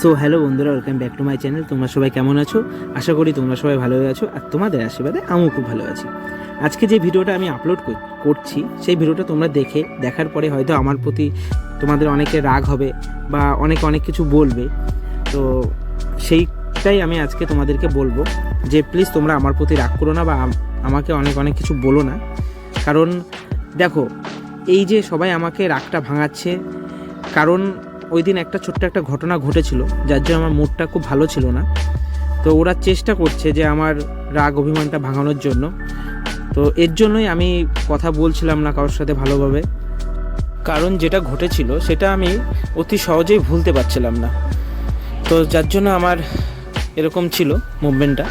So hello বন্ধুরা welcome back to my channel তোমরা সবাই কেমন আছো? আশা করি তোমরা সবাই ভালো আছো, আর তোমাদের আশীর্বাদে আমিও খুব ভালো আছি। আজকে যে ভিডিওটা আমি আপলোড করছি, সেই ভিডিওটা তোমরা দেখে, দেখার পরে হয়তো আমার প্রতি তোমাদের অনেকে রাগ হবে বা অনেকে অনেক কিছু বলবে। তো সেইটাই আমি আজকে তোমাদেরকে বলব যে প্লিজ তোমরা আমার প্রতি রাগ করো না বা আমাকে অনেক অনেক কিছু বলো না। কারণ দেখো, এই যে সবাই আমাকে রাগটা ভাঙাচ্ছে, কারণ ওই দিন একটা ছোট্ট একটা ঘটনা ঘটেছিল, যার জন্য আমার মুডটা খুব ভালো ছিল না। তো ওরা চেষ্টা করছে যে আমার রাগ, অভিমানটা ভাঙানোর জন্য। তো এর জন্যই আমি কথা বলছিলাম না কারোর সাথে ভালোভাবে। কারণ যেটা ঘটেছিল, সেটা আমি অতি সহজেই ভুলতে পারছিলাম না। তো যার জন্য আমার এরকম ছিল মুভমেন্টটা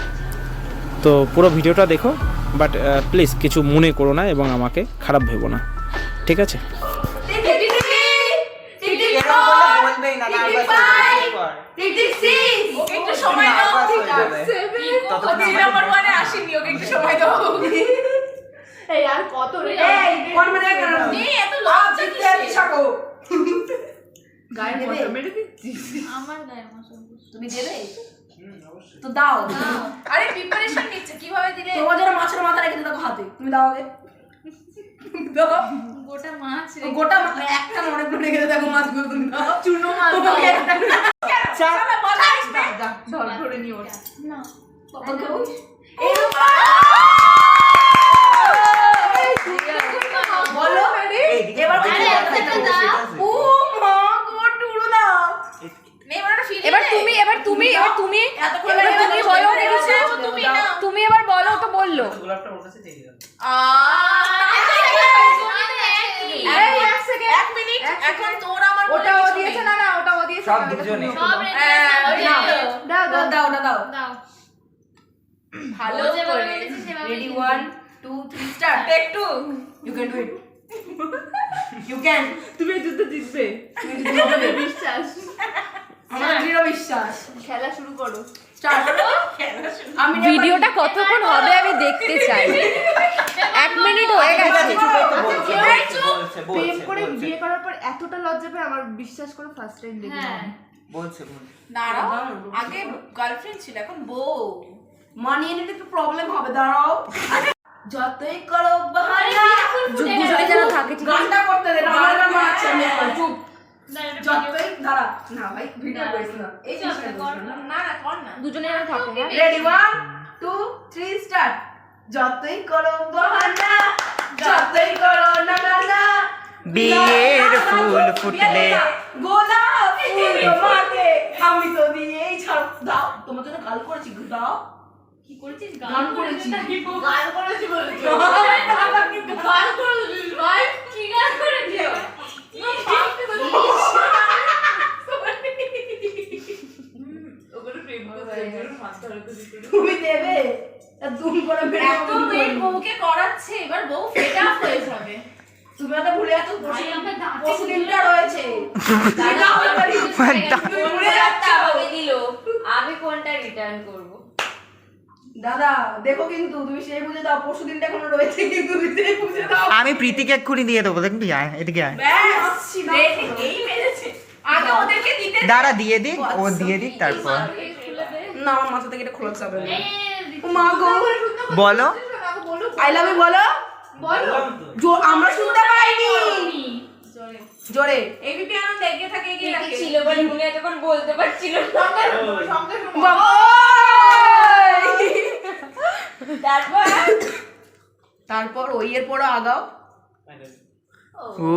তো পুরো ভিডিওটা দেখো বাট প্লিজ কিছু মনে করো না এবং আমাকে খারাপ ভেবো না। ঠিক আছে এরকম বলে না, হয়ে যাবে, একটু সময় দাও। ততক্ষণ আমার- নম্বর ওয়ানে আসেনি ওকে একটু সময় দাও। এই আর কত রে? এই কোন মানে এই এত লজ্জা কিসের? গায়ে মশা মেরে দিচ্ছিস? আমার গায়ে মশা তুমি দেবে? তো দাও। আরে প্রিপারেশন নিচ্ছে কীভাবে দিলে? তোমার জন্য মাছের মাথা রেখে দাও হাতে। তুমি দাও আগে। গোটা মাছ গোটা একটা মনে করে রেখে দেখো মাছগুলো তুমি দাও চুনো মাছ দাও। তোমাকে একটা চা- শালা মজা আসবে যা, ধর ধরে নিয়ে ওঠ না বাবা কেউ এরকম বলো এইদিকে এবার বাবা আরে, যেটা একটা খাইতে দাও। বসে আছে। ও মা গো টুরু দাও। এবার তুমি এবার তুমি এবার তুমি এবার তুমি বলো দেখেছ? তুমি এবার বলো তো বলল। গোলাপটা ওর কাছে দিয়ে এক মিনিট এখন তোর আমার ওটা ও দিয়েছে না না ওটা ও দিয়েছে সব দুজনে। হ্যাঁ, দাও। দাও দাও। দাও। ভালো যেভাবে বলেছে সেভাবে ready. One two three start take two you can do it you can তুমি এই যুদ্ধ জিতবে। বিশ্বাস। আমার দৃঢ় বিশ্বাস। খেলা শুরু করো। স্টার্ট আমি ভিডিওটা কতক্ষণ হবে আমি দেখতে চাই। এক মিনিট হয়ে গেছে। বলছে, বলছে, বলছে, প্রেম করে বিয়ে করার পর এতটা লজ্জা পেয়ে আমার বিশ্বাস করে ফার্স্ট টাইম দেখলাম। হ্যাঁ। বলছে, বলছে। দাঁড়াও। আগে গার্লফ্রেন্ড ছিল এখন বউ। মানিয়ে নিতে একটু প্রবলেম হবে দাঁড়াও যতই করো যেন থাকে গানটা করতে দে আমার গান মারছে আমি চুপ। যতই দাঁড়া। না ভাই ভিডিও করিস না এই জিনিসটা না। না না। না কর না। দুজনে যেন থাকে ready one two three start যতই করো বাহানা। যতই করো না না না। বিয়ের ফুল ফুটলে। গোলাপ ফুল তোমাকে। আমি তো দিয়েই ছাড়। দাও তোমার জন্য গাল করেছি দাও। কি করেছিস? গান করেছি গান করেছি গান করেছিস ভাই কি গান করেছিস তুমি দেবে। তুমি করে এত মেয়ে বউকে করাচ্ছে এবার বউ আপ হয়ে যাবে। তুমি তো ভুলে যাচ্ছ রয়েছে। আমি কোনটা রিটার্ন করব? দাদা দেখো কিন্তু তুমি সেই বুঝে দাও পশু দিনটা এখনও রয়েছে কিন্তু তুমি সেই বুঝে দাও। আমি প্রীতিকে এক্ষুনি দিয়ে দেবো দেখবি আয় এদিকে আয়। ব্যাস। এই মেরেছে। আগে ওদেরকে দিতে দাঁড়া দিয়ে দিক ও দিয়ে দিক তারপর। না আমার মাথা থেকে এটা খোলা যাবে না। মা গো। বলো। আই লাভ ইউ বলো জো- আমরা শুনতে পাইনি। জোরে। এবিপি আনন্দ এগিয়ে থাকে এগিয়ে ছিল বলে মনে যখন বলতে পারছিল বাবা তারপর ওই এর পরও আগাও। ও